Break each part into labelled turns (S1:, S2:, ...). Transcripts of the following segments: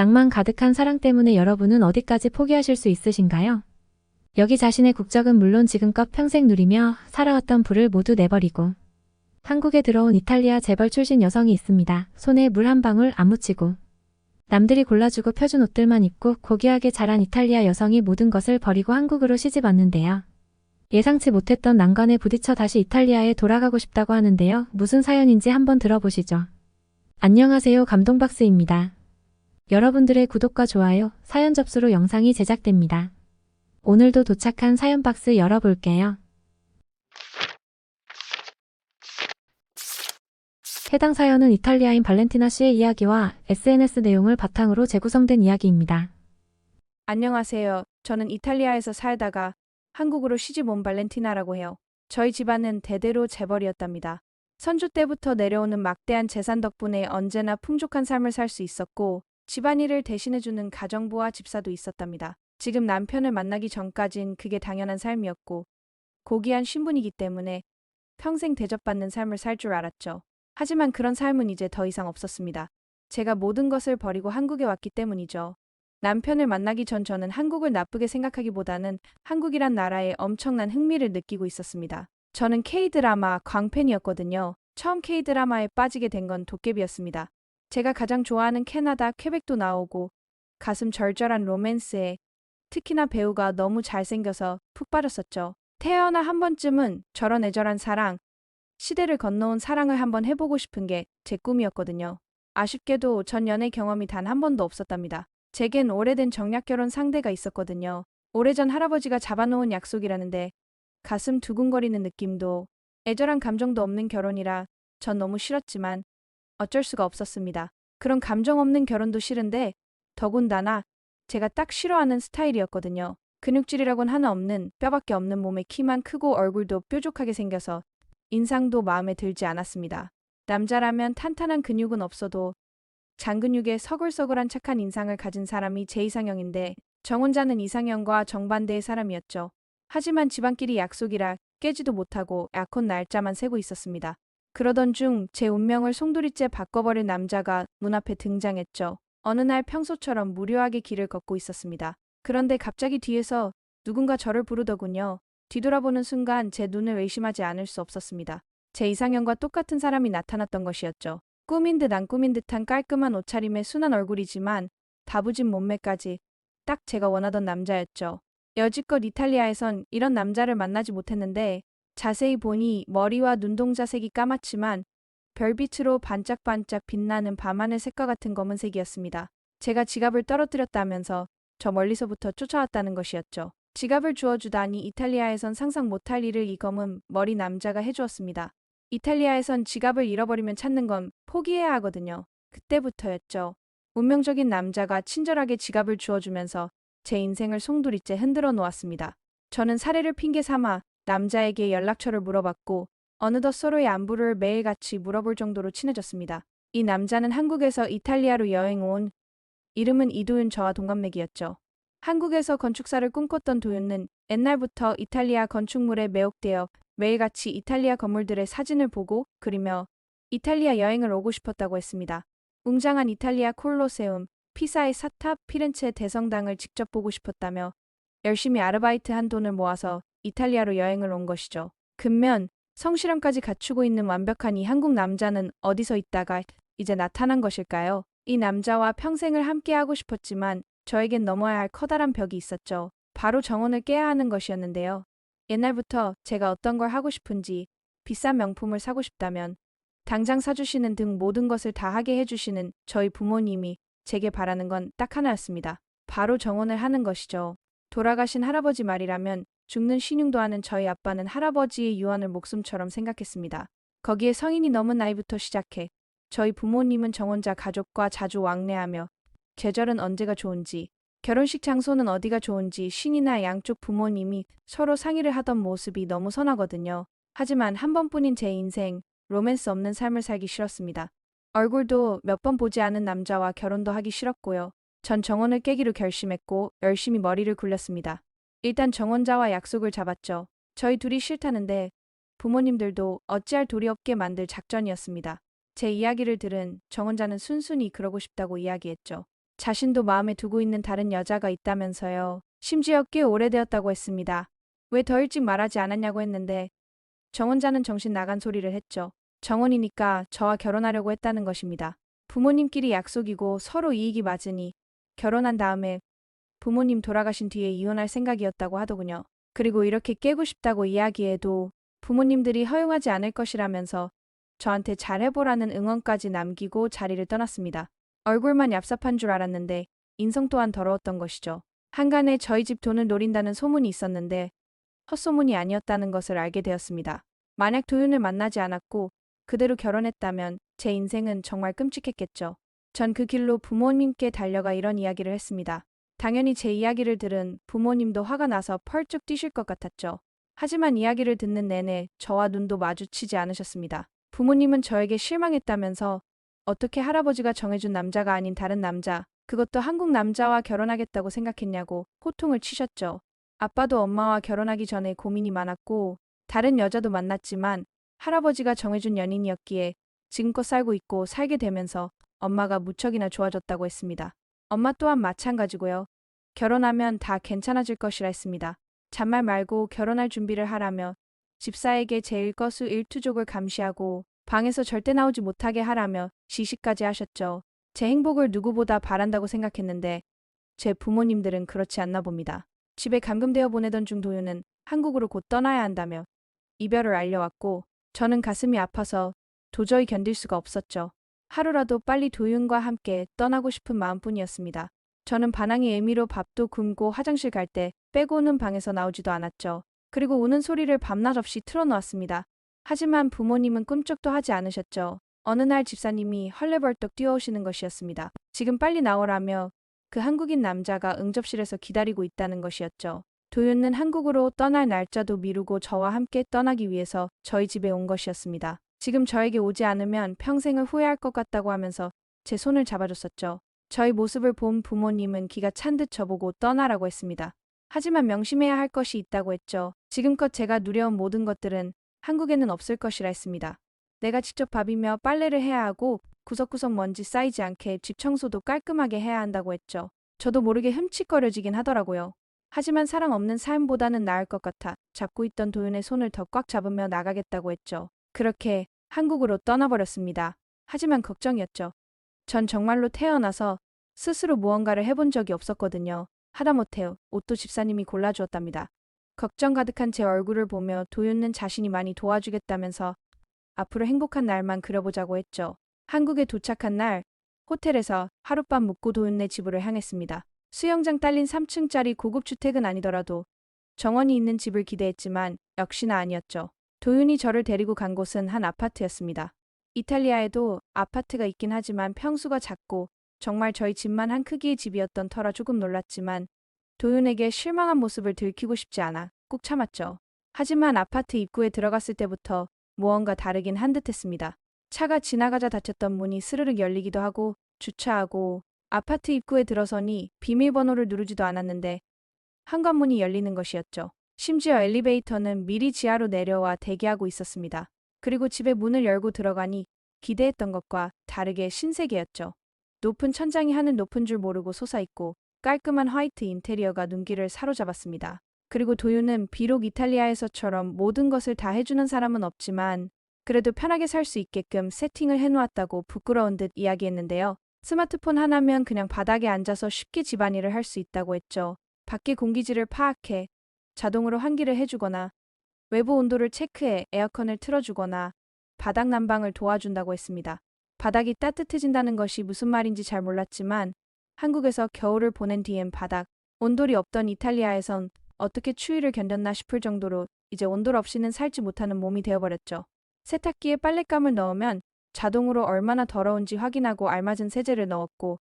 S1: 낭만 가득한 사랑 때문에 여러분은 어디까지 포기하실 수 있으신가요? 여기 자신의 국적은 물론 지금껏 평생 누리며 살아왔던 부를 모두 내버리고 한국에 들어온 이탈리아 재벌 출신 여성이 있습니다. 손에 물 한 방울 안 묻히고 남들이 골라주고 펴준 옷들만 입고 고귀하게 자란 이탈리아 여성이 모든 것을 버리고 한국으로 시집 왔는데요. 예상치 못했던 난관에 부딪혀 다시 이탈리아에 돌아가고 싶다고 하는데요. 무슨 사연인지 한번 들어보시죠. 안녕하세요. 감동박스입니다. 여러분들의 구독과 좋아요, 사연 접수로 영상이 제작됩니다. 오늘도 도착한 사연 박스 열어볼게요. 해당 사연은 이탈리아인 발렌티나 씨의 이야기와 SNS 내용을 바탕으로 재구성된 이야기입니다.
S2: 안녕하세요. 저는 이탈리아에서 살다가 한국으로 시집 온 발렌티나라고 해요. 저희 집안은 대대로 재벌이었답니다. 선조 때부터 내려오는 막대한 재산 덕분에 언제나 풍족한 삶을 살 수 있었고 집안일을 대신해주는 가정부와 집사도 있었답니다. 지금 남편을 만나기 전까진 그게 당연한 삶이었고 고귀한 신분이기 때문에 평생 대접받는 삶을 살 줄 알았죠. 하지만 그런 삶은 이제 더 이상 없었습니다. 제가 모든 것을 버리고 한국에 왔기 때문이죠. 남편을 만나기 전 저는 한국을 나쁘게 생각하기보다는 한국이란 나라에 엄청난 흥미를 느끼고 있었습니다. 저는 K-드라마 광팬이었거든요. 처음 K-드라마에 빠지게 된 건 도깨비였습니다. 제가 가장 좋아하는 캐나다 퀘벡도 나오고 가슴 절절한 로맨스에 특히나 배우가 너무 잘생겨서 푹 빠졌었죠. 태어나 한 번쯤은 저런 애절한 사랑, 시대를 건너온 사랑을 한번 해보고 싶은 게 제 꿈이었거든요. 아쉽게도 전 연애 경험이 단 한 번도 없었답니다. 제겐 오래된 정략 결혼 상대가 있었거든요. 오래전 할아버지가 잡아놓은 약속이라는데 가슴 두근거리는 느낌도 애절한 감정도 없는 결혼이라 전 너무 싫었지만 어쩔 수가 없었습니다. 그런 감정 없는 결혼도 싫은데 더군다나 제가 딱 싫어하는 스타일이었거든요. 근육질이라곤 하나 없는 뼈밖에 없는 몸에 키만 크고 얼굴도 뾰족하게 생겨서 인상도 마음에 들지 않았습니다. 남자라면 탄탄한 근육은 없어도 장근육에 서글서글한 착한 인상을 가진 사람이 제 이상형인데 정혼자는 이상형과 정반대의 사람이었죠. 하지만 집안끼리 약속이라 깨지도 못하고 약혼 날짜만 세고 있었습니다. 그러던 중 제 운명을 송두리째 바꿔버릴 남자가 문 앞에 등장했죠. 어느 날 평소처럼 무료하게 길을 걷고 있었습니다. 그런데 갑자기 뒤에서 누군가 저를 부르더군요. 뒤돌아보는 순간 제 눈을 의심하지 않을 수 없었습니다. 제 이상형과 똑같은 사람이 나타났던 것이었죠. 꾸민 듯 안 꾸민 듯한 깔끔한 옷차림의 순한 얼굴이지만 다부진 몸매까지 딱 제가 원하던 남자였죠. 여지껏 이탈리아에선 이런 남자를 만나지 못했는데 자세히 보니 머리와 눈동자 색이 까맣지만 별빛으로 반짝반짝 빛나는 밤하늘 색과 같은 검은색이었습니다. 제가 지갑을 떨어뜨렸다면서 저 멀리서부터 쫓아왔다는 것이었죠. 지갑을 주워주다니 이탈리아에선 상상 못할 일을 이 검은 머리 남자가 해주었습니다. 이탈리아에선 지갑을 잃어버리면 찾는 건 포기해야 하거든요. 그때부터였죠. 운명적인 남자가 친절하게 지갑을 주워주면서 제 인생을 송두리째 흔들어 놓았습니다. 저는 사례를 핑계 삼아 남자에게 연락처를 물어봤고 어느덧 서로의 안부를 매일같이 물어볼 정도로 친해졌습니다. 이 남자는 한국에서 이탈리아로 여행 온 이름은 이도윤 저와 동갑내기였죠. 한국에서 건축사를 꿈꿨던 도윤은 옛날부터 이탈리아 건축물에 매혹되어 매일같이 이탈리아 건물들의 사진을 보고 그리며 이탈리아 여행을 오고 싶었다고 했습니다. 웅장한 이탈리아 콜로세움, 피사의 사탑, 피렌체 대성당을 직접 보고 싶었다며 열심히 아르바이트 한 돈을 모아서 이탈리아로 여행을 온 것이죠. 근면 성실함까지 갖추고 있는 완벽한 이 한국 남자는 어디서 있다가 이제 나타난 것일까요? 이 남자와 평생을 함께하고 싶었지만 저에겐 넘어야 할 커다란 벽이 있었죠. 바로 정원을 깨야 하는 것이었는데요. 옛날부터 제가 어떤 걸 하고 싶은지 비싼 명품을 사고 싶다면 당장 사주시는 등 모든 것을 다 하게 해주시는 저희 부모님이 제게 바라는 건 딱 하나였습니다. 바로 정혼을 하는 것이죠. 돌아가신 할아버지 말이라면 죽는 신용도 하는 저희 아빠는 할아버지의 유언을 목숨처럼 생각했습니다. 거기에 성인이 넘은 나이부터 시작해 저희 부모님은 정혼자 가족과 자주 왕래하며 계절은 언제가 좋은지 결혼식 장소는 어디가 좋은지 신이나 양쪽 부모님이 서로 상의를 하던 모습이 너무 선하거든요. 하지만 한 번뿐인 제 인생, 로맨스 없는 삶을 살기 싫었습니다. 얼굴도 몇 번 보지 않은 남자와 결혼도 하기 싫었고요. 전 정원을 깨기로 결심했고 열심히 머리를 굴렸습니다. 일단 정원자와 약속을 잡았죠. 저희 둘이 싫다는데 부모님들도 어찌할 도리 없게 만들 작전이었습니다. 제 이야기를 들은 정원자는 순순히 그러고 싶다고 이야기했죠. 자신도 마음에 두고 있는 다른 여자가 있다면서요. 심지어 꽤 오래되었다고 했습니다. 왜 더 일찍 말하지 않았냐고 했는데 정원자는 정신 나간 소리를 했죠. 정원이니까 저와 결혼하려고 했다는 것입니다. 부모님끼리 약속이고 서로 이익이 맞으니 결혼한 다음에 부모님 돌아가신 뒤에 이혼할 생각이었다고 하더군요. 그리고 이렇게 깨고 싶다고 이야기해도 부모님들이 허용하지 않을 것이라면서 저한테 잘해보라는 응원까지 남기고 자리를 떠났습니다. 얼굴만 얍삽한 줄 알았는데 인성 또한 더러웠던 것이죠. 한간에 저희 집 돈을 노린다는 소문이 있었는데 헛소문이 아니었다는 것을 알게 되었습니다. 만약 도윤을 만나지 않았고 그대로 결혼했다면 제 인생은 정말 끔찍했겠죠. 전 그 길로 부모님께 달려가 이런 이야기를 했습니다. 당연히 제 이야기를 들은 부모님도 화가 나서 펄쩍 뛰실 것 같았죠. 하지만 이야기를 듣는 내내 저와 눈도 마주치지 않으셨습니다. 부모님은 저에게 실망했다면서 어떻게 할아버지가 정해준 남자가 아닌 다른 남자, 그것도 한국 남자와 결혼하겠다고 생각했냐고 호통을 치셨죠. 아빠도 엄마와 결혼하기 전에 고민이 많았고 다른 여자도 만났지만 할아버지가 정해준 연인이었기에 지금껏 살고 있고 살게 되면서 엄마가 무척이나 좋아졌다고 했습니다. 엄마 또한 마찬가지고요. 결혼하면 다 괜찮아질 것이라 했습니다. 잔말 말고 결혼할 준비를 하라며 집사에게 제 일거수 일투족을 감시하고 방에서 절대 나오지 못하게 하라며 지시까지 하셨죠. 제 행복을 누구보다 바란다고 생각했는데 제 부모님들은 그렇지 않나 봅니다. 집에 감금되어 보내던 중 도윤은 한국으로 곧 떠나야 한다며 이별을 알려왔고 저는 가슴이 아파서 도저히 견딜 수가 없었죠. 하루라도 빨리 도윤과 함께 떠나고 싶은 마음뿐이었습니다. 저는 반항의 의미로 밥도 굶고 화장실 갈 때 빼고는 방에서 나오지도 않았죠. 그리고 우는 소리를 밤낮 없이 틀어놓았습니다. 하지만 부모님은 꿈쩍도 하지 않으셨죠. 어느 날 집사님이 헐레벌떡 뛰어오시는 것이었습니다. 지금 빨리 나오라며 그 한국인 남자가 응접실에서 기다리고 있다는 것이었죠. 도윤은 한국으로 떠날 날짜도 미루고 저와 함께 떠나기 위해서 저희 집에 온 것이었습니다. 지금 저에게 오지 않으면 평생을 후회할 것 같다고 하면서 제 손을 잡아줬었죠. 저희 모습을 본 부모님은 기가 찬 듯 저보고 떠나라고 했습니다. 하지만 명심해야 할 것이 있다고 했죠. 지금껏 제가 누려온 모든 것들은 한국에는 없을 것이라 했습니다. 내가 직접 밥이며 빨래를 해야 하고 구석구석 먼지 쌓이지 않게 집 청소도 깔끔하게 해야 한다고 했죠. 저도 모르게 흠칫거려지긴 하더라고요. 하지만 사랑 없는 삶보다는 나을 것 같아 잡고 있던 도윤의 손을 더 꽉 잡으며 나가겠다고 했죠. 그렇게 한국으로 떠나버렸습니다. 하지만 걱정이었죠. 전 정말로 태어나서 스스로 무언가를 해본 적이 없었거든요. 하다못해 옷도 집사님이 골라주었답니다. 걱정 가득한 제 얼굴을 보며 도윤은 자신이 많이 도와주겠다면서 앞으로 행복한 날만 그려보자고 했죠. 한국에 도착한 날 호텔에서 하룻밤 묵고 도윤네 집으로 향했습니다. 수영장 딸린 3층짜리 고급 주택은 아니더라도 정원이 있는 집을 기대했지만 역시나 아니었죠. 도윤이 저를 데리고 간 곳은 한 아파트였습니다. 이탈리아에도 아파트가 있긴 하지만 평수가 작고 정말 저희 집만 한 크기의 집이었던 터라 조금 놀랐지만 도윤에게 실망한 모습을 들키고 싶지 않아 꾹 참았죠. 하지만 아파트 입구에 들어갔을 때부터 무언가 다르긴 한 듯했습니다. 차가 지나가자 닫혔던 문이 스르륵 열리기도 하고 주차하고 아파트 입구에 들어서니 비밀번호를 누르지도 않았는데 현관문이 열리는 것이었죠. 심지어 엘리베이터는 미리 지하로 내려와 대기하고 있었습니다. 그리고 집의 문을 열고 들어가니 기대했던 것과 다르게 신세계였죠. 높은 천장이 하늘 높은 줄 모르고 솟아있고 깔끔한 화이트 인테리어가 눈길을 사로잡았습니다. 그리고 도윤은 비록 이탈리아에서처럼 모든 것을 다 해주는 사람은 없지만 그래도 편하게 살 수 있게끔 세팅을 해놓았다고 부끄러운 듯 이야기했는데요. 스마트폰 하나면 그냥 바닥에 앉아서 쉽게 집안일을 할 수 있다고 했죠. 밖의 공기질을 파악해 자동으로 환기를 해주거나 외부 온도를 체크해 에어컨을 틀어주거나 바닥 난방을 도와준다고 했습니다. 바닥이 따뜻해진다는 것이 무슨 말인지 잘 몰랐지만 한국에서 겨울을 보낸 뒤엔 바닥, 온돌이 없던 이탈리아에선 어떻게 추위를 견뎠나 싶을 정도로 이제 온돌 없이는 살지 못하는 몸이 되어버렸죠. 세탁기에 빨랫감을 넣으면 자동으로 얼마나 더러운지 확인하고 알맞은 세제를 넣었고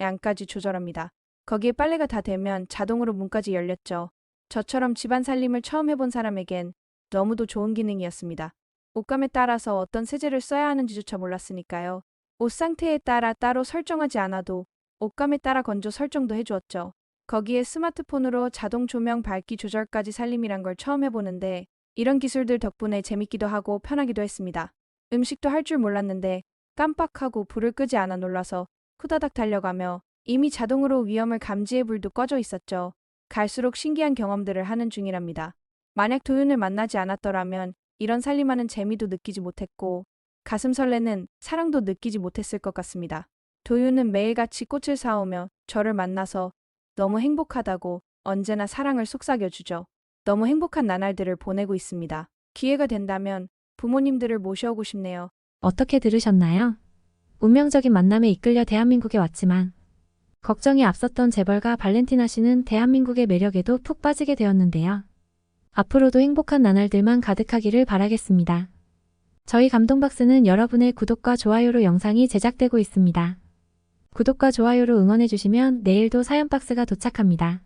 S2: 양까지 조절합니다. 거기에 빨래가 다 되면 자동으로 문까지 열렸죠. 저처럼 집안 살림을 처음 해본 사람에겐 너무도 좋은 기능이었습니다. 옷감에 따라서 어떤 세제를 써야 하는지조차 몰랐으니까요. 옷 상태에 따라 따로 설정하지 않아도 옷감에 따라 건조 설정도 해주었죠. 거기에 스마트폰으로 자동 조명 밝기 조절까지 살림이란 걸 처음 해보는데 이런 기술들 덕분에 재밌기도 하고 편하기도 했습니다. 음식도 할 줄 몰랐는데 깜빡하고 불을 끄지 않아 놀라서 후다닥 달려가며 이미 자동으로 위험을 감지해 불도 꺼져 있었죠. 갈수록 신기한 경험들을 하는 중이랍니다. 만약 도윤을 만나지 않았더라면 이런 살림하는 재미도 느끼지 못했고 가슴 설레는 사랑도 느끼지 못했을 것 같습니다. 도윤은 매일같이 꽃을 사오며 저를 만나서 너무 행복하다고 언제나 사랑을 속삭여주죠. 너무 행복한 나날들을 보내고 있습니다. 기회가 된다면 부모님들을 모셔오고 싶네요.
S1: 어떻게 들으셨나요? 운명적인 만남에 이끌려 대한민국에 왔지만 걱정이 앞섰던 재벌가 발렌티나 씨는 대한민국의 매력에도 푹 빠지게 되었는데요. 앞으로도 행복한 나날들만 가득하기를 바라겠습니다. 저희 감동박스는 여러분의 구독과 좋아요로 영상이 제작되고 있습니다. 구독과 좋아요로 응원해주시면 내일도 사연박스가 도착합니다.